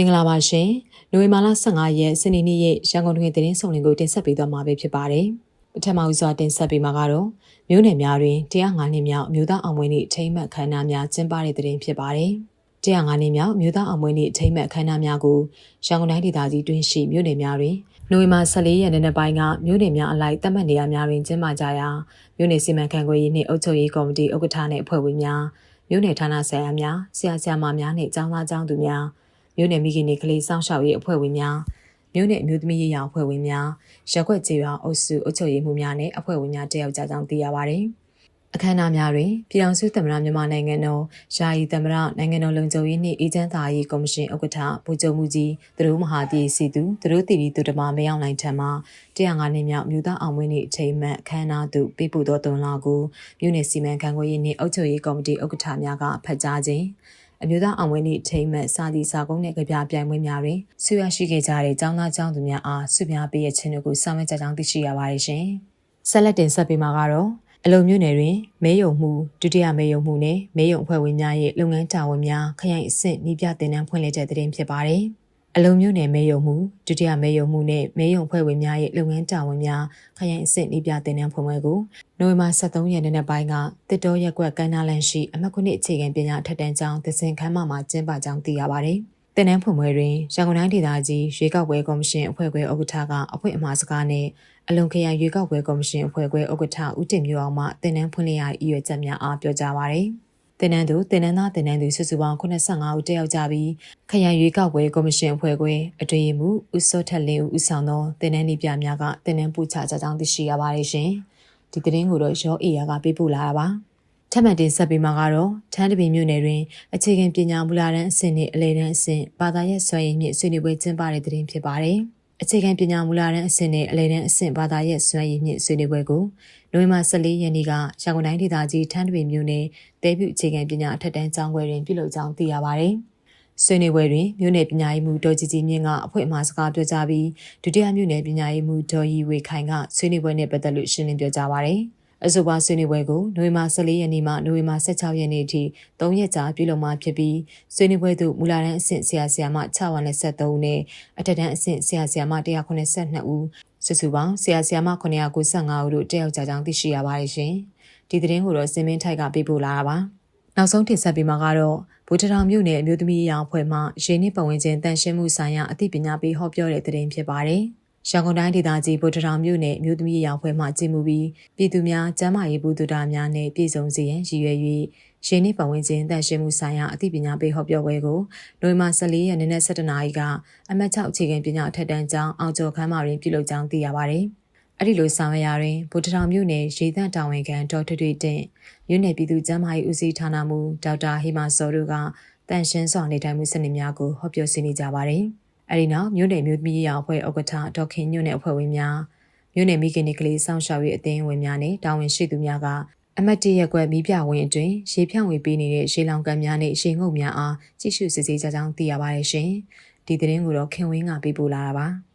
င်္ဂလာပါရှင်။နိုဝင်ဘာလ15ရက်စနေနေ့ရဲ့ရန်ကုန်တွင်သတင်းဆောင်လင်ကိုတင်ဆက်ပေးသွားမှာဖြစ်ပါတယ်။ပထမဦးစွာတင်ဆက်ပေးမှာကတော့မြို့နယ်များတွင်105နှစ်မြောက်မြို့သားအောင်ပွဲနေ့အထိမ်းအမှတ်ခမ်းနားများကျင်းပတဲ့သတင်းဖြစ်ပါတယ်။105နှစ်မြောက်မြို့သားအောင်ပွဲနေ့အထိမ်းအမှတ်ခမ်းနားများကိုရန်ကုန်တိုင်းဒေသကြီးတွင်ရှိမြို့နယ်များတွင်နိုဝင်ဘာ14ရက်နေ့နေ့ပိုင်းကမြို့နယ်များအလိုက်သတ်မှတ်နေရာများတွင်ကျင်းပကြရာမြို့နယ်စီမံခန့်ခွဲရေးနှင့်အုပ်ချုပ်ရေးကော်မတီဥက္ကဋ္ဌနှင့်အဖွဲ့ဝင်များမြို့နယ်ဌာနဆိုင်ရာများဆရာဆရာမများနှင့်ကျောင်းသားကျောင်းသူများ မြို့နယ်မိခင်တွေကလေးစောင့်ရှောက်ရေးအဖွဲ့ဝင်များမြို့နယ်အမျိုးသမီးရေးရာအဖွဲ့ဝင်များရက်ွက်ကျေးရွာအုပ်စုအုပ်ချုပ်ရေးမှူးများနဲ့အဖွဲ့ဝင်များတက်ရောက်ကြကြောင်းသိရပါတယ်။အခမ်းအနားများတွင်ပြည်ထောင်စုသမ္မတမြန်မာနိုင်ငံတော်ယာယီသမ္မတနိုင်ငံတော်လုံခြုံရေးနှင့်အေဂျင့်သားရေးကော်မရှင်ဥက္ကဋ္ဌဗိုလ်ချုပ်မှုကြီးသူတို့မဟာပြည်စီသူသူတို့တည်တည်သူတမမရောက်နိုင်ထံမှ105နှစ်မြောက်မြို့သားအောင်ဝင်း၏အချိန်မှအခမ်းအနားသို့ပေးပို့သောသွန်လာကိုမြို့နယ်စီမံခန့်ခွဲရေးနှင့်အုပ်ချုပ်ရေးကော်မတီဥက္ကဋ္ဌများကဖတ်ကြားခြင်း အမျိုးသားအောင်ဝင်း၏ထိမ့်မှတ်စာသီစာကုန်းနှင့်ကြပြပြိုင်ပွဲများတွင်ဆွေးရရှိခဲ့ကြတဲ့ចောင်းသားចောင်းသူများအားဆွေးများပေးရခြင်းတို့ကိုဆောင်ရွက်ကြကြောင်းသိရှိရပါတယ်ရှင်။ဆက်လက်တင်ဆက်ပေးမှာကတော့အလုံမြို့နယ်တွင်မဲယုံမှုဒုတိယမဲယုံမှုနဲ့မဲယုံအဖွဲ့ဝင်များရဲ့လုပ်ငန်းတာဝန်များခရိုင်အဆင့်နှီးပြတင်နန်းဖွင့်လှစ်တဲ့တဲ့တင်ဖြစ်ပါတယ်။ အလုံမြို့နယ်မဲယုံမှုဒုတိယမဲယုံမှုနဲ့မဲယုံအဖွဲ့ဝင်များရဲ့လုပ်ငန်းတာဝန်များခရိုင်အဆင့်နှီးပြတင်နန်းဖွင့်ပွဲကိုနိုဝင်ဘာ23ရက်နေ့ပိုင်းကတစ်တော်ရက်ကွက်ကမ်းနားလန်ရှိအမှတ်9အခြေခံပညာထက်တန်းကျောင်းသစင်ခန်းမမှာကျင်းပကြောင်းသိရပါတယ်။တင်နန်းဖွင့်ပွဲတွင်ရန်ကုန်တိုင်းဒေသကြီးရွေးကောက်ပွဲကော်မရှင်အဖွဲ့ခွဲဥက္ကဋ္ဌကအဖွဲ့အမှားစကားနဲ့အလုံခရိုင်ရွေးကောက်ပွဲကော်မရှင်အဖွဲ့ခွဲဥက္ကဋ္ဌဦးတင်မျိုးအောင်မှတင်နန်းဖွင့်လျက်ရည်ရွယ်ချက်များအားပြောကြားပါရယ် တင်နန်းသူတင်နန်းသားတင်နန်းသူစုစုပေါင်း85ဦးတက်ရောက်ကြပြီးခရိုင်ရွေးကောက်ပွဲကော်မရှင်အဖွဲ့ခွဲအတွင်းမှုဦးစောထက်လင်းဦးဦးဆောင်သောတင်နန်းနေပြများကတင်နန်းပူချကြကြောင်းသိရှိရပါတယ်ရှင်ဒီသတင်းကိုတော့ရောအေယာကပေးပို့လာတာပါထပ်မံတင်ဆက်ပေးမှာကတော့ထန်းတပင်မြို့နယ်တွင်အခြေခံပညာမူလာတန်းအဆင့်နှင့်အလယ်တန်းအဆင့်ဘာသာရပ်ဆွေးရည်မြင့်ဆွေးနွေးပွဲကျင်းပတဲ့တင်ဖြစ်ပါတယ်။ အခြေခံပညာမူလာတန်းအဆင့်နှင့်အလယ်တန်းအဆင့်ဘာသာရပ်ဆွေးရည်မြင့်ဆွေးနွေးပွဲကိုနိုဝင်ဘာ14ရက်နေ့ကရန်ကုန်တိုင်းဒေသကြီးထန်းတပင်မြို့နယ်တဲပြုအခြေခံပညာအထက်တန်းကျောင်းခွဲတွင်ပြုလုပ်ကြောင်းသိရပါတယ်။ဆွေးနွေးပွဲတွင်မြို့နယ်ပညာရေးမှူးဒေါ်ကြည်ကြည်မြင့်ကအဖွဲ့အမှားစကားပြောကြားပြီးဒုတိယမြို့နယ်ပညာရေးမှူးဒေါ်ရီဝေခိုင်ကဆွေးနွေးပွဲနဲ့ပတ်သက်လို့ရှင်းလင်းပြောကြားပါရယ်။ အဆိုပါဆွေးနွေးပွဲကိုနိုဝင်ဘာ14ရက်နေ့မှနိုဝင်ဘာ16ရက်နေ့ထိ3ရက်ကြာပြုလုပ်မှာဖြစ်ပြီးဆွေးနွေးပွဲသို့မူလာတန်းအဆင့်ဆရာဆရာမ693ဦးနဲ့အထက်တန်းအဆင့်ဆရာဆရာမ182ဦးစုစုပေါင်းဆရာဆရာမ995ဦးတို့တက်ရောက်ကြကြောင်းသိရှိရပါတယ်ရှင်။ဒီသတင်းကိုတော့စင်မင်းထိုက်ကပေးပို့လာတာပါ။နောက်ဆုံးတင်ဆက်ပေးမှာကတော့ဗိုလ်တထောင်မြို့နယ်အမျိုးသမီးအရာအဖွဲ့မှရေနစ်ပတ်ဝန်းကျင်တန်ရှင်းမှုဆိုင်ရာအသိပညာပေးဟောပြောတဲ့သတင်းဖြစ်ပါတယ်။ ရန်ကုန်တိုင်းဒေသကြီးဗိုလ်တထောင်မြို့နယ်မြို့သမီးရောင်ဖွဲ့မှကြည်မှုပြီးပြည်သူများကျန်းမာရေးဘူးတူတာများနဲ့ပြည်စုံစေရန်ရည်ရွယ်၍ရင်းနှီးပတ်ဝန်းကျင်တန်ရှင်းမှုဆိုင်ရာအသိပညာပေးဟောပြောပွဲကိုနိုဝင်ဘာ14ရက်နေ့နဲ့17နာရီကအမတ်6အခြေခံပညာအထက်တန်းကျောင်းအောင်ကျော်ခမ်းမတွင်ပြုလုပ်ကြောင်းသိရပါသည်။အဲ့ဒီလိုဆောင်ရွက်ရာတွင်ဗိုလ်တထောင်မြို့နယ်ရေသန့်တာဝန်ခံဒေါက်တာတွေတင်မြို့နယ်ပြည်သူ့ကျန်းမာရေးဦးစီးဌာနမှဒေါက်တာဟေမာစောတို့ကတန်ရှင်းစွာနေထိုင်မှုစနစ်များကိုဟောပြောဆွေးနွေးကြပါတယ်။ အဲဒီနောက်မြို့နယ်မြို့သမီးရာအဖွဲ့ဥက္ကဋ္ဌဒေါက်ခင်ညွန့်နဲ့အဖွဲ့ဝင်များမြို့နယ်မိခင်တွေကလေးစောင့်ရှောက်ရေးအသင်းဝင်များနဲ့တာဝန်ရှိသူများကအမတ်တရရက်ွက်မိပြဝင်အတွင်းရေဖြန့်ဝေပေးနေတဲ့ရေလောင်ကန်များနဲ့ရေငုပ်များအားကြည့်ရှုစစ်ဆေးကြကြောင်းသိရပါတယ်ရှင်။ဒီသတင်းကိုတော့ခင်ဝင်းကပေးပို့လာတာပါ။